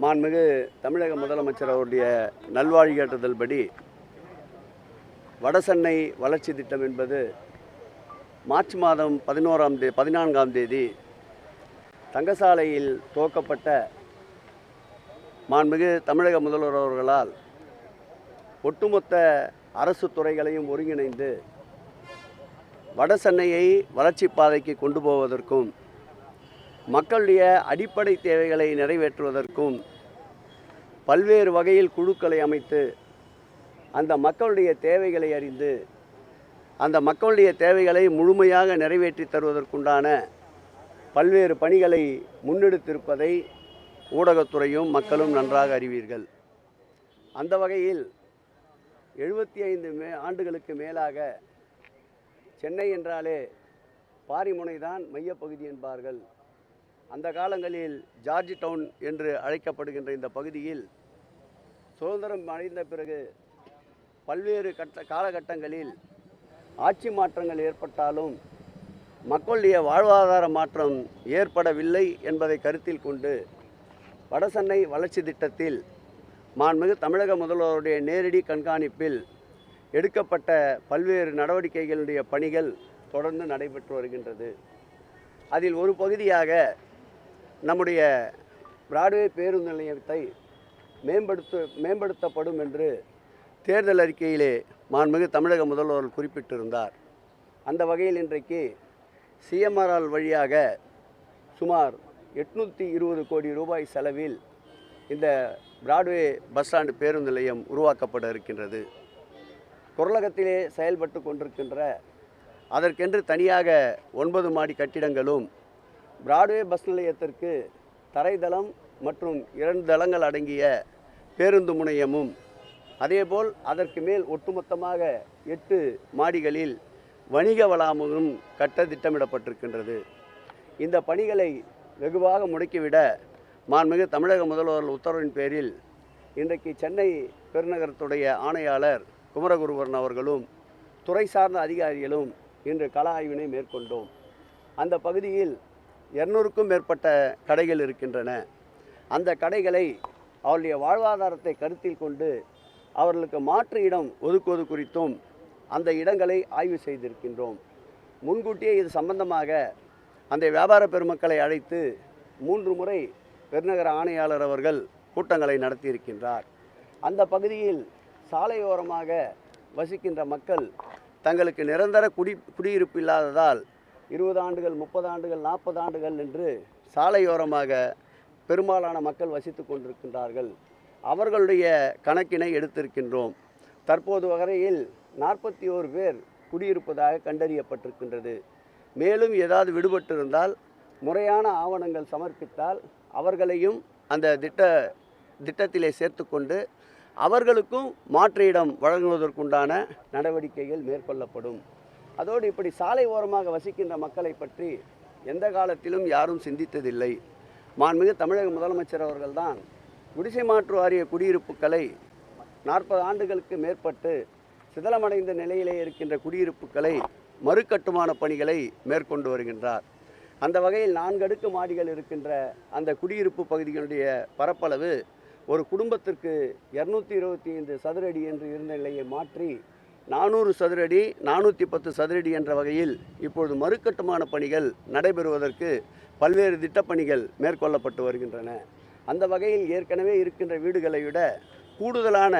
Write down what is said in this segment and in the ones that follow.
மாண்புமிகு தமிழக முதலமைச்சர் அவருடைய நல்வழிகாட்டுதல் படி வடசென்னை வளர்ச்சி திட்டம் என்பது மார்ச் மாதம் பதினோராம் தே பதினான்காம் தேதி தங்கசாலையில் துவக்கப்பட்ட மாண்புமிகு தமிழக முதல்வர் அவர்களால் ஒட்டுமொத்த அரசு துறைகளையும் ஒருங்கிணைந்து வட சென்னையை வளர்ச்சி பாதைக்கு கொண்டு போவதற்கும் மக்களுடைய அடிப்படை தேவைகளை நிறைவேற்றுவதற்கும் பல்வேறு வகையில் குழுக்களை அமைத்து அந்த மக்களுடைய தேவைகளை அறிந்து அந்த மக்களுடைய தேவைகளை முழுமையாக நிறைவேற்றி தருவதற்குண்டான பல்வேறு பணிகளை முன்னெடுத்திருப்பதை ஊடகத்துறையும் மக்களும் நன்றாக அறிவீர்கள். அந்த வகையில் எழுபத்தி ஐந்து மே ஆண்டுகளுக்கு மேலாக சென்னை என்றாலே பாரிமுனை தான் மையப்பகுதி என்பார்கள். அந்த காலங்களில் ஜார்ஜ் டவுன் என்று அழைக்கப்படுகின்ற இந்த பகுதியில் சுதந்திரம் அடைந்த பிறகு பல்வேறு கட்ட காலகட்டங்களில் ஆட்சி மாற்றங்கள் ஏற்பட்டாலும் மக்களுடைய வாழ்வாதார மாற்றம் ஏற்படவில்லை என்பதை கருத்தில் கொண்டு வடசென்னை வளர்ச்சி திட்டத்தில் மாண்புமிகு தமிழக முதல்வருடைய நேரடி கண்காணிப்பில் எடுக்கப்பட்ட பல்வேறு நடவடிக்கைகளுடைய பணிகள் தொடர்ந்து நடைபெற்று வருகின்றது. அதில் ஒரு பகுதியாக நம்முடைய பிராட்வே பேருந்து நிலையத்தை மேம்படுத்த மேம்படுத்தப்படும் என்று தேர்தல் அறிக்கையிலே மாண்புமிகு தமிழக முதல்வர் குறிப்பிட்டிருந்தார். அந்த வகையில் இன்றைக்கு சிஎம்ஆர்ஆல் வழியாக சுமார் எட்நூற்றி இருபது கோடி ரூபாய் செலவில் இந்த பிராட்வே பஸ் ஸ்டாண்டு பேருந்து நிலையம் உருவாக்கப்பட இருக்கின்றது. குரலகத்திலே செயல்பட்டு கொண்டிருக்கின்ற அதற்கென்று தனியாக ஒன்பது மாடி கட்டிடங்களும் பிராட்வே பஸ் நிலையத்திற்கு தரைதளம் மற்றும் இரண்டு தளங்கள் அடங்கிய பேருந்து முனையமும் அதேபோல் அதற்கு மேல் ஒட்டுமொத்தமாக எட்டு மாடிகளில் வணிக வளாகமும் கட்ட திட்டமிடப்பட்டிருக்கின்றது. இந்த பணிகளை வெகுவாக முடக்கிவிட மாண்புமிகு தமிழக முதல்வர் உத்தரவின் பேரில் இன்றைக்கு சென்னை பெருநகரத்துடைய ஆணையாளர் குமரகுருவரன் அவர்களும் துறை சார்ந்த அதிகாரிகளும் இன்று கள ஆய்வினை மேற்கொண்டோம். அந்த பகுதியில் இருநூறுக்கும் மேற்பட்ட கடைகள் இருக்கின்றன. அந்த கடைகளை அவருடைய வாழ்வாதாரத்தை கருத்தில் கொண்டு அவர்களுக்கு மாற்று இடம் ஒதுக்குவது குறித்தும் அந்த இடங்களை ஆய்வு செய்திருக்கின்றோம். முன்கூட்டியே இது சம்பந்தமாக அந்த வியாபார பெருமக்களை அழைத்து மூன்று முறை பெருநகர ஆணையாளர் அவர்கள் கூட்டங்களை நடத்தியிருக்கின்றார். அந்த பகுதியில் சாலையோரமாக வசிக்கின்ற மக்கள் தங்களுக்கு நிரந்தர குடி குடியிருப்பு இல்லாததால் இருபது ஆண்டுகள் முப்பது ஆண்டுகள் நாற்பது ஆண்டுகள் என்று சாலையோரமாக பெரும்பாலான மக்கள் வசித்து கொண்டிருக்கின்றார்கள். அவர்களுடைய கணக்கினை எடுத்திருக்கின்றோம். தற்போது வகையில் நாற்பத்தி ஓரு பேர் குடியிருப்பதாக கண்டறியப்பட்டிருக்கின்றது. மேலும் ஏதாவது விடுபட்டிருந்தால் முறையான ஆவணங்கள் சமர்ப்பித்தால் அவர்களையும் அந்த திட்ட திட்டத்திலே சேர்த்து கொண்டு அவர்களுக்கும் மாற்று இடம் வழங்குவதற்குண்டான நடவடிக்கைகள் மேற்கொள்ளப்படும். அதோடு இப்படி சாலை ஓரமாக வசிக்கின்ற மக்களை பற்றி எந்த காலத்திலும் யாரும் சிந்தித்ததில்லை. மாண்புமிகு தமிழக முதலமைச்சர் அவர்கள்தான் குடிசை மாற்று வாரிய குடியிருப்புகளை நாற்பது ஆண்டுகளுக்கு மேற்பட்டு சிதலமடைந்த நிலையிலே இருக்கின்ற குடியிருப்புகளை மறுகட்டுமான பணிகளை மேற்கொண்டு வருகின்றார். அந்த வகையில் நான்கு அடுக்கு மாடிகள் இருக்கின்ற அந்த குடியிருப்பு பகுதிகளுடைய பரப்பளவு ஒரு குடும்பத்திற்கு இரநூத்தி இருபத்தி ஐந்து சதுரடி என்று இருந்த நிலையை மாற்றி நானூறு சதுரடி நானூற்றி பத்து சதுரடி என்ற வகையில் இப்பொழுது மறுக்கட்டுமான பணிகள் நடைபெறுவதற்கு பல்வேறு திட்டப்பணிகள் மேற்கொள்ளப்பட்டு வருகின்றன. அந்த வகையில் ஏற்கனவே இருக்கின்ற வீடுகளை விட கூடுதலான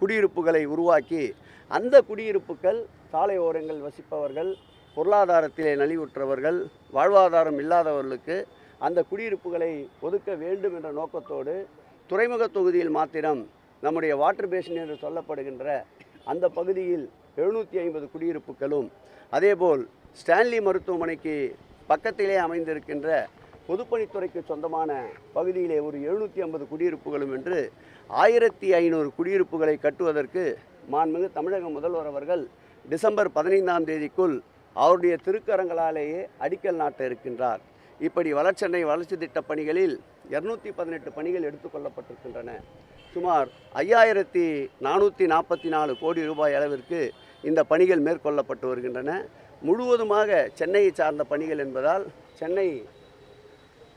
குடியிருப்புகளை உருவாக்கி அந்த குடியிருப்புகள் சாலை ஓரங்கள் வசிப்பவர்கள் பொருளாதாரத்திலே நலிவுற்றவர்கள் வாழ்வாதாரம் இல்லாதவர்களுக்கு அந்த குடியிருப்புகளை ஒதுக்க வேண்டும் என்ற நோக்கத்தோடு துறைமுக தொகுதியில் மாத்திரம் நம்முடைய வாட்டர் பேஷன் என்று சொல்லப்படுகின்ற அந்த பகுதியில் எழுநூற்றி ஐம்பது குடியிருப்புகளும் அதேபோல் ஸ்டான்லி மருத்துவமனைக்கு பக்கத்திலே அமைந்திருக்கின்ற பொதுப்பணித்துறைக்கு சொந்தமான பகுதியிலே ஒரு எழுநூற்றி ஐம்பது குடியிருப்புகளும் என்று ஆயிரத்தி ஐநூறு குடியிருப்புகளை கட்டுவதற்கு மாண்புமிகு தமிழக முதல்வர் அவர்கள் டிசம்பர் பதினைந்தாம் தேதிக்குள் அவருடைய திருக்கரங்களாலேயே அடிக்கல் நாட்ட இருக்கின்றார். இப்படி வளர்ச்சென்னை வளர்ச்சி திட்ட பணிகளில் இரநூத்தி பதினெட்டு பணிகள் எடுத்துக்கொள்ளப்பட்டிருக்கின்றன சுமார் ஐயாயிரத்தி நானூற்றி நாற்பத்தி நாலு கோடி ரூபாய் அளவிற்கு இந்த பணிகள் மேற்கொள்ளப்பட்டு வருகின்றன. முழுவதுமாக சென்னையை சார்ந்த பணிகள் என்பதால் சென்னை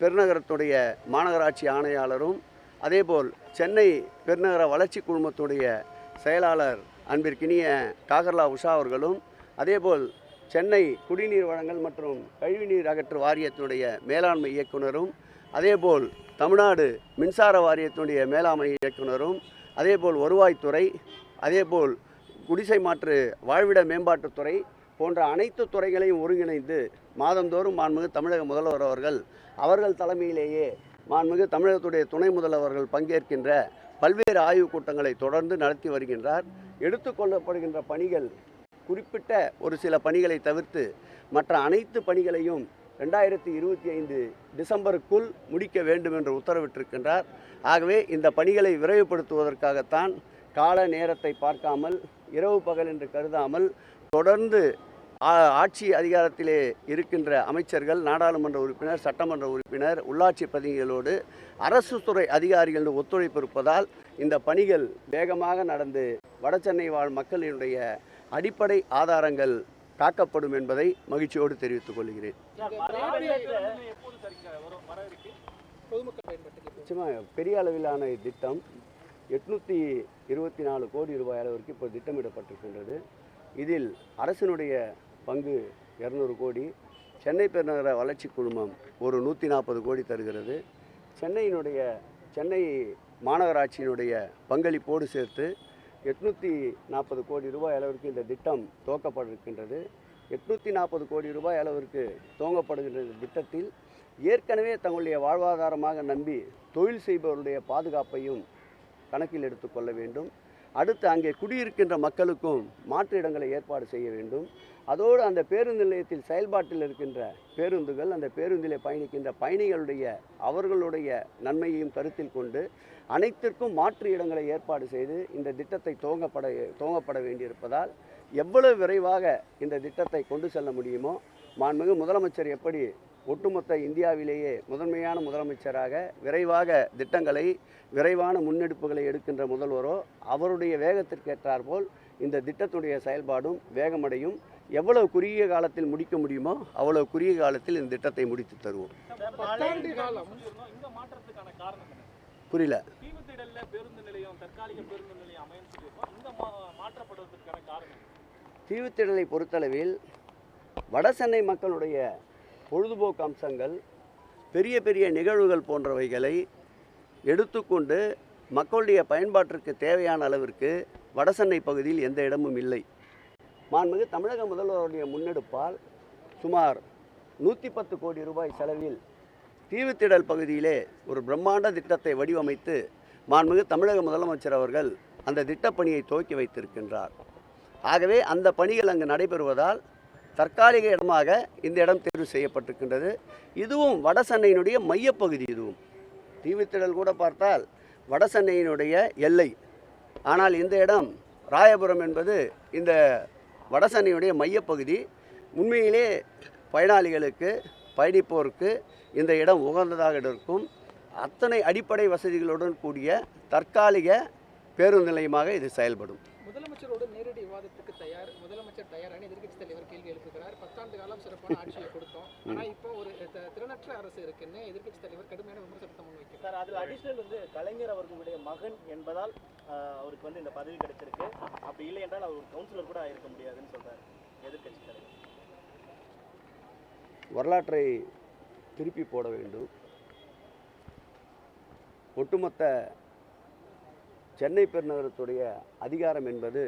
பெருநகரத்துடைய மாநகராட்சி ஆணையாளரும் அதேபோல் சென்னை பெருநகர வளர்ச்சி குழுமத்துடைய செயலாளர் அன்பிற்கினிய காகர்லா உஷா அவர்களும் அதேபோல் சென்னை குடிநீர் வழங்கல் மற்றும் கழிவுநீர் அகற்று வாரியத்தினுடைய மேலாண்மை இயக்குனரும் அதேபோல் தமிழ்நாடு மின்சார வாரியத்தினுடைய மேலாண்மை இயக்குனரும் அதேபோல் வருவாய்த்துறை அதேபோல் குடிசை மாற்று வாழ்விட மேம்பாட்டுத்துறை போன்ற அனைத்து துறைகளையும் ஒருங்கிணைந்து மாதந்தோறும் மாண்புமிகு தமிழக முதல்வர் அவர்கள் அவர்கள் தலைமையிலேயே மாண்புமிகு தமிழகத்துடைய துணை முதல்வர்கள் பங்கேற்கின்ற பல்வேறு ஆய்வுக் கூட்டங்களை தொடர்ந்து நடத்தி வருகின்றார். எடுத்துக்கொள்ளப்படுகின்ற பணிகள் குறிப்பிட்ட ஒரு சில பணிகளை தவிர்த்து மற்ற அனைத்து பணிகளையும் ரெண்டாயிரத்தி இருபத்தி ஐந்து டிசம்பருக்குள் முடிக்க வேண்டும் என்று உத்தரவிட்டிருக்கின்றார். ஆகவே இந்த பணிகளை விரைவுபடுத்துவதற்காகத்தான் கால நேரத்தை பார்க்காமல் இரவு பகல் என்று கருதாமல் தொடர்ந்து ஆ- ஆட்சி அதிகாரத்திலே இருக்கின்ற அமைச்சர்கள் நாடாளுமன்ற உறுப்பினர் சட்டமன்ற உறுப்பினர் உள்ளாட்சி பிரதிநிதிகளோடு அரசு துறை அதிகாரிகள் ஒத்துழைப்பு இருப்பதால் இந்த பணிகள் வேகமாக நடந்து வடசென்னை வாழ் மக்களினுடைய அடிப்படை ஆதாரங்கள் காக்கப்படும் என்பதை மகிழ்ச்சியோடு தெரிவித்துக் கொள்கிறேன். நிச்சயமாக பெரிய அளவிலான திட்டம் எட்நூற்றி இருபத்தி நாலு கோடி ரூபாய் அளவிற்கு இப்போ திட்டமிடப்பட்டிருக்கின்றது. இதில் அரசினுடைய பங்கு இரநூறு கோடி சென்னை பெருநகர வளர்ச்சி குழுமம் ஒரு நூற்றி நாற்பது கோடி தருகிறது. சென்னையினுடைய சென்னை மாநகராட்சியினுடைய பங்களிப்போடு சேர்த்து எட்நூற்றி நாற்பது கோடி ரூபாய் அளவிற்கு இந்த திட்டம் துவக்கப்படுகின்றது. எட்நூற்றி நாற்பது கோடி ரூபாய் அளவிற்கு துவங்கப்படுகின்ற இந்த திட்டத்தில் ஏற்கனவே தங்களுடைய வாழ்வாதாரமாக நம்பி தொழில் செய்பவருடைய பாதுகாப்பையும் கணக்கில் எடுத்துக்கொள்ள வேண்டும். அடுத்து அங்கே குடியிருக்கின்ற மக்களுக்கும் மாற்று இடங்களை ஏற்பாடு செய்ய வேண்டும். அதோடு அந்த பேருந்து நிலையத்தில் செயல்பாட்டில் இருக்கின்ற பேருந்துகள் அந்த பேருந்திலே பயணிக்கின்ற பயணிகளுடைய அவர்களுடைய நன்மையையும் கருத்தில் கொண்டு அனைத்திற்கும் மாற்று இடங்களை ஏற்பாடு செய்து இந்த திட்டத்தை துவங்கப்பட துவங்கப்பட வேண்டியிருப்பதால் எவ்வளவு விரைவாக இந்த திட்டத்தை கொண்டு செல்ல முடியுமோ மாண்புமிகு முதலமைச்சர் எப்படி ஒட்டுமொத்த இந்தியாவிலேயே முதன்மையான முதலமைச்சராக விரைவாக திட்டங்களை விரைவான முன்னெடுப்புகளை எடுக்கின்ற முதல்வரோ அவருடைய வேகத்திற்கேற்றாற்போல் இந்த திட்டத்துடைய செயல்பாடும் வேகமடையும். எவ்வளவு குறுகிய காலத்தில் முடிக்க முடியுமோ அவ்வளவு குறுகிய காலத்தில் இந்த திட்டத்தை முடித்து தருவோம். புரியல. தற்காலிக தீவுத்திடலை பொறுத்தளவில் வடசென்னை மக்களுடைய பொழுதுபோக்கு அம்சங்கள் பெரிய பெரிய நிகழ்வுகள் போன்றவைகளை எடுத்துக்கொண்டு மக்களுடைய பயன்பாட்டிற்கு தேவையான அளவிற்கு வடசென்னை பகுதியில் எந்த இடமும் இல்லை. மாண்புமிகு தமிழக முதல்வருடைய முன்னெடுப்பால் சுமார் நூற்றி பத்து கோடி ரூபாய் செலவில் தீவுத்திடல் பகுதியிலே ஒரு பிரம்மாண்ட திட்டத்தை வடிவமைத்து மாண்புமிகு தமிழக முதலமைச்சர் அவர்கள் அந்த திட்டப்பணியை துவக்கி வைத்திருக்கின்றார். ஆகவே அந்த பணிகள் அங்கு நடைபெறுவதால் தற்காலிக இடமாக இந்த இடம் தேர்வு செய்யப்பட்டிருக்கின்றது. இதுவும் வடசென்னையினுடைய மையப்பகுதி இதுவும். தீவுத்திடல் கூட பார்த்தால் வடசென்னையினுடைய எல்லை. ஆனால் இந்த இடம் ராயபுரம் என்பது இந்த வடசென்னையுடைய மையப்பகுதி. உண்மையிலே பயனாளிகளுக்கு பயணிப்போருக்கு இந்த இடம் உகந்ததாக இருக்கும். அத்தனை அடிப்படை வசதிகளுடன் கூடிய தற்காலிக பேருந்து நிலையமாக இது செயல்படும். முதலமைச்சரோடு நேரடி தயார் முதலமைச்சர் தயாரான எதிர்க்கட்சி தலைவர் கேள்வி எழுப்புகிறார். பத்தாண்டு காலம் சிறப்பான ஆட்சியை கொடுத்தோம். ஆனா இப்போ ஒரு திறனற்ற அரசு இருக்குன்னு எதிர்க்கட்சி தலைவர் கடுமையான விமர்சனத்தை முன்வைக்கிறார் சார் அதில் அடிஷ்னல் வந்து கலைஞர் அவர்களுடைய மகன் என்பதால் அவருக்கு வந்து இந்த பதவி கிடைச்சிருக்கு. அப்படி இல்லை என்றால் அவர் ஒரு கவுன்சிலர் கூட இருக்க முடியாதுன்னு சொல்றாரு எதிர்க்கட்சி தலைவர். வரலாற்றை திருப்பி போட வேண்டும். ஒட்டுமொத்த சென்னை பெருநகரத்துடைய அதிகாரம் என்பது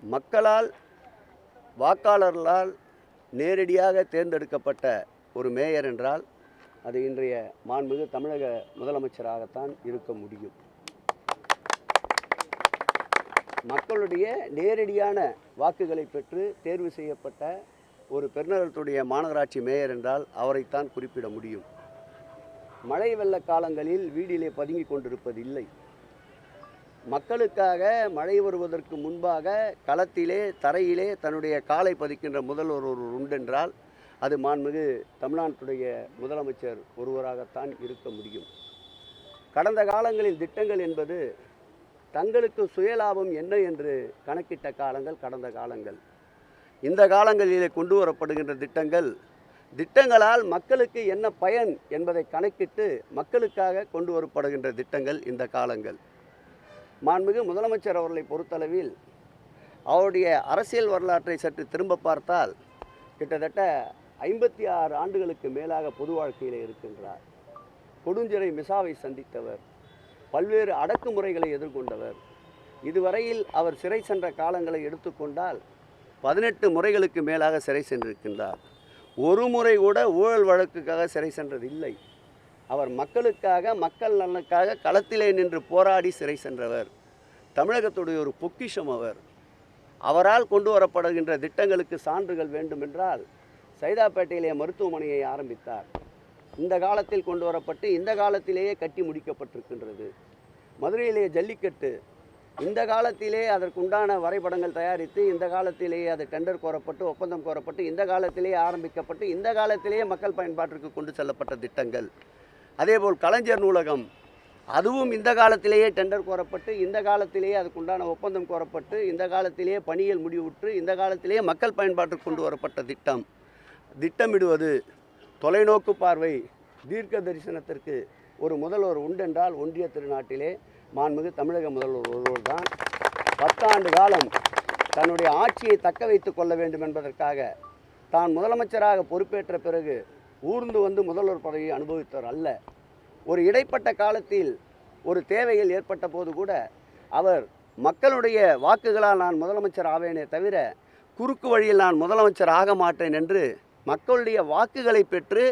மக்களால் வாக்காளர்களால் நேரடியாக தேர்ந்தெடுக்கப்பட்ட ஒரு மேயர் என்றால் அது இன்றைய மாண்புமிகு தமிழக முதலமைச்சராகத்தான் இருக்க முடியும். மக்களுடைய நேரடியான வாக்குகளை பெற்று தேர்வு செய்யப்பட்ட ஒரு பெருநகரத்துடைய மாநகராட்சி மேயர் என்றால் அவரைத்தான் குறிப்பிட முடியும். மழை வெள்ள காலங்களில் வீடிலே பதுங்கி கொண்டிருப்பதில்லை. மக்களுக்காக மழை வருவதற்கு முன்பாக களத்திலே தரையிலே தன்னுடைய காலை பதிக்கின்ற முதல்வர் ஒரு உண்டென்றால் அது மாண்புமிகு தமிழ்நாட்டுடைய முதலமைச்சர் ஒருவராகத்தான் இருக்க முடியும். கடந்த காலங்களில் திட்டங்கள் என்பது தங்களுக்கு சுயலாபம் என்ன என்று கணக்கிட்ட காலங்கள் கடந்த காலங்கள். இந்த காலங்களிலே கொண்டு வரப்படுகின்ற திட்டங்கள் திட்டங்களால் மக்களுக்கு என்ன பயன் என்பதை கணக்கிட்டு மக்களுக்காக கொண்டு வரப்படுகின்ற திட்டங்கள் இந்த காலங்கள். மாண்புமிகு முதலமைச்சர் அவர்களை பொறுத்தளவில் அவருடைய அரசியல் வரலாற்றை சற்று திரும்ப பார்த்தால் கிட்டத்தட்ட ஐம்பத்தி ஆறு ஆண்டுகளுக்கு மேலாக பொது வாழ்க்கையில் இருக்கின்றார். கொடுஞ்சிறை மிசாவை சந்தித்தவர். பல்வேறு அடக்குமுறைகளை எதிர்கொண்டவர். இதுவரையில் அவர் சிறை சென்ற காலங்களை எடுத்துக்கொண்டால் பதினெட்டு முறைகளுக்கு மேலாக சிறை சென்றிருக்கின்றார். ஒரு முறை கூட ஊழல் வழக்குக்காக சிறை சென்றது இல்லை அவர் மக்களுக்காக மக்கள் நலனுக்காக களத்திலே நின்று போராடி சிறை சென்றவர். தமிழகத்துடைய ஒரு பொக்கிஷம் அவர். அவரால் கொண்டு வரப்படுகின்ற திட்டங்களுக்கு சான்றுகள் வேண்டுமென்றால் சைதாப்பேட்டையிலே மருத்துவமனையை ஆரம்பித்தார். இந்த காலத்தில் கொண்டு வரப்பட்டு இந்த காலத்திலேயே கட்டி முடிக்கப்பட்டிருக்கின்றது. மதுரையிலே ஜல்லிக்கட்டு. இந்த காலத்திலே அதற்குண்டான வரைபடங்கள் தயாரித்து இந்த காலத்திலேயே அது டெண்டர் கோரப்பட்டு ஒப்பந்தம் கோரப்பட்டு இந்த காலத்திலேயே ஆரம்பிக்கப்பட்டு இந்த காலத்திலேயே மக்கள் பயன்பாட்டிற்கு கொண்டு செல்லப்பட்ட திட்டங்கள். அதேபோல் கலைஞர் நூலகம் அதுவும் இந்த காலத்திலேயே டெண்டர் கோரப்பட்டு இந்த காலத்திலேயே அதுக்குண்டான ஒப்பந்தம் கோரப்பட்டு இந்த காலத்திலேயே பணிகள் முடிவுற்று இந்த காலத்திலேயே மக்கள் பயன்பாட்டிற்கு கொண்டு வரப்பட்ட திட்டம். திட்டமிடுவது தொலைநோக்கு பார்வை தீர்க்க தரிசனத்திற்கு ஒரு முதல்வர் உண்டென்றால் ஒன்றிய திருநாட்டிலே மாண்புமிகு தமிழக முதல்வர் ஒருவர் தான் பத்தாண்டு காலம் தன்னுடைய ஆட்சியை தக்க வைத்து கொள்ள வேண்டும் என்பதற்காக தான் முதலமைச்சராக பொறுப்பேற்ற பிறகு ஊர்ந்து வந்து முதல்வர் பதவியை அனுபவித்தவர் அல்ல. ஒரு இடைப்பட்ட காலத்தில் ஒரு தேவைகள் ஏற்பட்ட போது கூட அவர் மக்களுடைய வாக்குகளால் நான் முதலமைச்சர் ஆவேனே தவிர குறுக்கு வழியில் நான் முதலமைச்சர் ஆக மாட்டேன் என்று மக்களுடைய வாக்குகளை பெற்று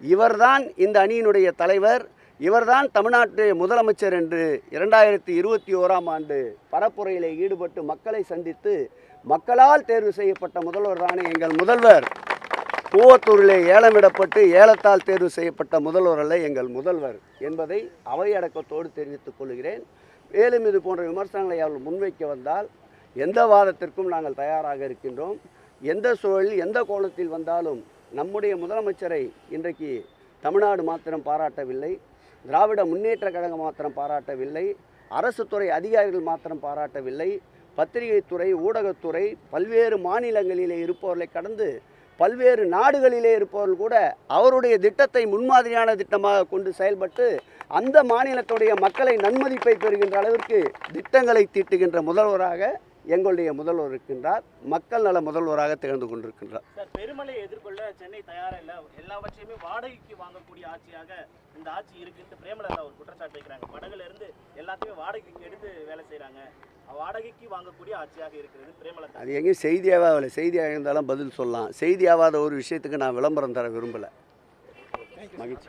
இவர்தான் இந்த அணியினுடைய தலைவர் இவர்தான் தமிழ்நாட்டு முதலமைச்சர் என்று இரண்டாயிரத்தி இருபத்தி ஓராம் ஆண்டு பரப்புரையிலே ஈடுபட்டு மக்களை சந்தித்து மக்களால் தேர்வு செய்யப்பட்ட முதல்வர் தானே எங்கள் முதல்வர். கூவத்தூரிலே ஏலமிடப்பட்டு ஏலத்தால் தேர்வு செய்யப்பட்ட முதல்வர் அல்ல எங்கள் முதல்வர் என்பதை அவையடக்கத்தோடு தெரிவித்துக் கொள்கிறேன். மேலும் இது போன்ற விமர்சனங்களை அவர்கள் முன்வைக்க வந்தால் எந்த வாதத்திற்கும் நாங்கள் தயாராக இருக்கின்றோம். எந்த சூழலில் எந்த கோணத்தில் வந்தாலும் நம்முடைய முதலமைச்சரை இன்றைக்கு தமிழ்நாடு மாத்திரம் பாராட்டவில்லை திராவிட முன்னேற்ற கழகம் மாத்திரம் பாராட்டவில்லை அரசு துறை அதிகாரிகள் மாத்திரம் பாராட்டவில்லை பத்திரிகைத்துறை ஊடகத்துறை பல்வேறு மாநிலங்களிலே இருப்பவர்களை கடந்து பல்வேறு நாடுகளிலே இருப்பவர்கள் கூட அவருடைய திட்டத்தை முன்மாதிரியான திட்டமாக கொண்டு செயல்பட்டு அந்த மாநிலத்துடைய மக்களை நன்மதிப்பை பெறுகின்ற அளவிற்கு திட்டங்களை தீட்டுகின்ற முதல்வராக எங்களுடைய முதல்வர் இருக்கின்றார். மக்கள் நல முதல்வராக திகழ்ந்து கொண்டிருக்கின்றார். பெருமலை எதிர்கொள்ள சென்னை தயாரா இல்ல? எல்லாவற்றையுமே வாடகைக்கு வாங்கக்கூடிய ஆட்சியாக இந்த ஆட்சி இருக்குன்ட்டு பிரேமலதா ஒரு குற்றச்சாட்டு வைக்கிறாங்க. வடகுல இருந்து எல்லாத்தையுமே வாடகைக்கு எடுத்து வேலை செய்கிறாங்க வாடகைக்கு வாங்கக்கூடிய ஆட்சியாக இருக்கிறது பிரேமலதா. அது எங்கேயும் செய்தியாகவே ஆகலை செய்தியாக இருந்தாலும் பதில் சொல்லலாம். செய்தியாகாத ஒரு விஷயத்துக்கு நான் விளம்பரம் தர விரும்பலை. மகிழ்ச்சி.